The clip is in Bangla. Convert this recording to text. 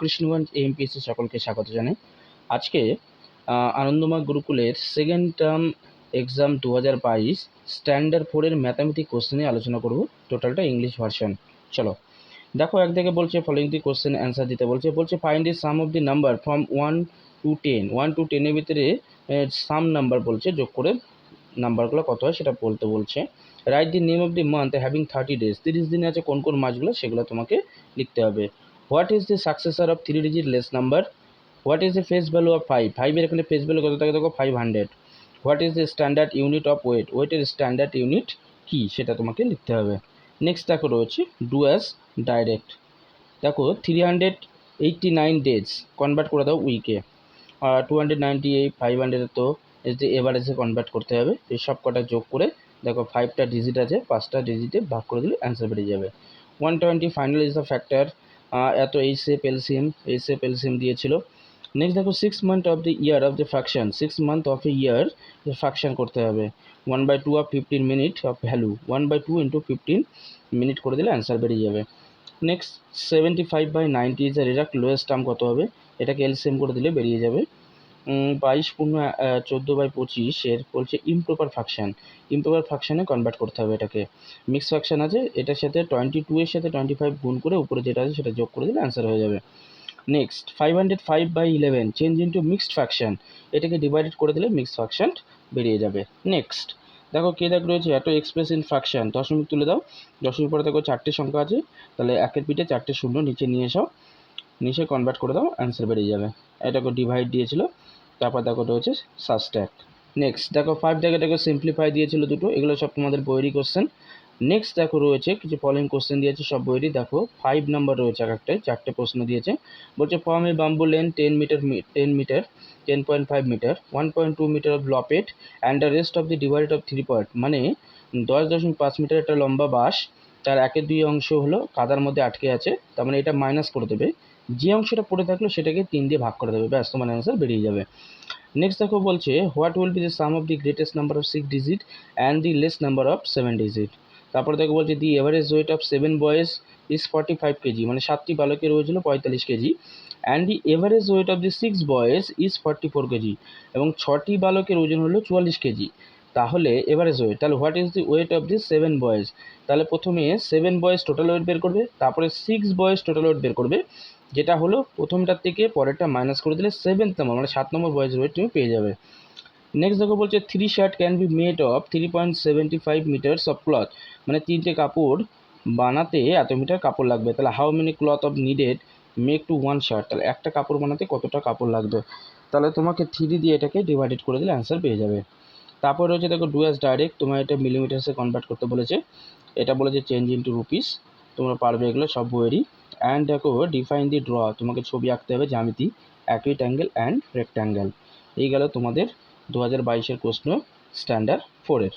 কৃষ্ণগঞ্জ এমপিএসসি সকলকে স্বাগত জানাই। আজকে আনন্দময় গুরুকুলের সেকেন্ড টার্ম এক্সাম দু হাজার বাইশ স্ট্যান্ডার্ড ফোরের ম্যাথামেটিক কোশ্চেন নিয়ে আলোচনা করব। টোটালটা ইংলিশ ভার্সন চলো, দেখো একদিকে বলছে ফলোইং দি কোশ্চেন অ্যান্সার দিতে বলছে বলছে find the sum of the number from one to ten one to টেনের ভিতরে সাম নাম্বার বলছে, যোগ করে নাম্বারগুলো কত হয় সেটা বলতে বলছে। Write the name of the month having thirty days তিরিশ দিনে আছে কোন কোন মাসগুলো সেগুলো তোমাকে লিখতে হবে। What is the successor of three digit less number what is the face value of five ফাইভের এখানে ফেস ভ্যালু কত থাকে দেখো? Five hundred what is the standard unit of weight ওয়েটের স্ট্যান্ডার্ড ইউনিট কী? সেটা তোমাকে লিখতে হবে। নেক্সট দেখো রয়েছে ডু অ্যাস ডাইরেক্ট দেখো three hundred eighty nine days convert করে দাও উইকে two hundred ninety eight five hundred তো এস ডি এভারেজে কনভার্ট করতে হবে। এই সব কটা যোগ করে দেখো ফাইভটা ডিজিট আছে, পাঁচটা ডিজিটে ভাগ করে দিলে অ্যান্সার বেরিয়ে যাবে। One twenty final is the factor এত এই সেপ এলসিএম এই সেপ এলসিএম দিয়েছিল। নেক্সট দেখো six month of the year of the fraction six month of year fraction করতে হবে। One by two of fifteen minute of value one by two into fifteen minute করে দিলে অ্যান্সার বেরিয়ে যাবে। Next seventy five by ninety is reduced lowest term কত হবে? এটাকে এলসিএম করে দিলে বেরিয়ে যাবে। বাইশ পূর্ণ চোদ্দ বাই পঁচিশ এর বলছে ইমপ্রপার ফাংশন ইমপ্রপার ফাংশনে কনভার্ট করতে হবে এটাকে। মিক্স ফাংশন আছে, এটার সাথে টোয়েন্টি টু এর সাথে টোয়েন্টি ফাইভ গুণ করে উপরে যেটা আছে সেটা যোগ করে দিলে অ্যান্সার হয়ে যাবে। Next five hundred five by eleven change into mixed function এটাকে ডিভাইডেড করে দিলে মিক্সড ফাংশন বেরিয়ে যাবে। নেক্সট দেখো কে দেখ রয়েছে, এত এক্সপ্রেস ইন ফ্রাকশন দশমিক তুলে দাও। দশমিক পরে দেখো চারটে সংখ্যা আছে, তাহলে একের পিঠে চারটে শূন্য নিচে নিয়ে এসো। নিচে কনভার্ট করে দাও অ্যান্সার বেরিয়ে যাবে। এটাকে ডিভাইড দিয়েছিল। তারপর দেখো রয়েছে সাবস্ট্যাক নেক্সট দেখো ফাইভ দেখে দেখো সিম্পলিফাই দিয়েছিল দুটো, এগুলো সব তোমাদের বইয়েরই কোশ্চেন নেক্সট দেখো রয়েছে কিছু ফলোইং কোশ্চেন দিয়েছে, সব বইয়েরই দেখো। ফাইভ নাম্বার রয়েছে এক একটাই, চারটে প্রশ্ন দিয়েছে। বলছে from a bamboo length ten metre ten metre ten point five metre one point two metre of লপেট and the rest of the divide of three point মানে দশ দশমিক পাঁচ মিটার একটা লম্বা বাঁশ, তার একের দুই অংশ হলো কাদার মধ্যে আটকে আছে, তার মানে এটা মাইনাস করে দেবে। যে অংশটা পড়ে থাকল সেটাকে তিন দিয়ে ভাগ করে দেবে, ব্যাস তোমার অ্যান্সার বেরিয়ে যাবে। নেক্সট দেখো বলছে what will be the sum of the greatest number of six digit and the less number of seven digit তারপরে দেখো বলছে the average weight of seven boys is forty five kg মানে সাতটি বালকের ওজন হলো পঁয়তাল্লিশ kg and the average weight of the six boys is forty four kg এবং ছটি বালকের ওজন হলো চুয়াল্লিশ কেজি তাহলে এভারেজ ওয়েট তাহলে what is the weight of the seven boys তাহলে প্রথমে সেভেন বয়েজ টোটাল ওয়েট বের করবে, তারপরে সিক্স বয়েজ টোটাল ওয়েট বের করবে। যেটা হলো প্রথমটার থেকে পরেরটা মাইনাস করে দিলে সেভেন্থ নম্বর মানে সাত নম্বর বয়েজ ওয়েট তুমি পেয়ে যাবে। নেক্সট দেখো বলছে three shirt can be made of three point seventy five metres of cloth মানে তিনটে কাপড় বানাতে এত মিটার কাপড় লাগবে। তাহলে how many cloth of needed make to one shirt তাহলে একটা কাপড় বানাতে কতটা কাপড় লাগবে? তাহলে তোমাকে থ্রি দিয়ে এটাকে ডিভাইডেড করে দিলে অ্যান্সার পেয়ে যাবে। তারপর রয়েছে দেখো ডুয়াস ডাইরেক্ট তোমার এটা মিলিমিটার্সে কনভার্ট করতে বলেছে। এটা বলেছে চেঞ্জ ইন্টু রুপিস তোমরা পারবে এগুলো সব বইয়েরই। অ্যান্ড দেখো ডিফাইন দি ড্র তোমাকে ছবি আঁকতে হবে জ্যামিতি অ্যাকুইট অ্যাঙ্গেল অ্যান্ড রেক্ট্যাঙ্গেল এই গেল তোমাদের দু হাজার বাইশের প্রশ্ন স্ট্যান্ডার্ড ফোরের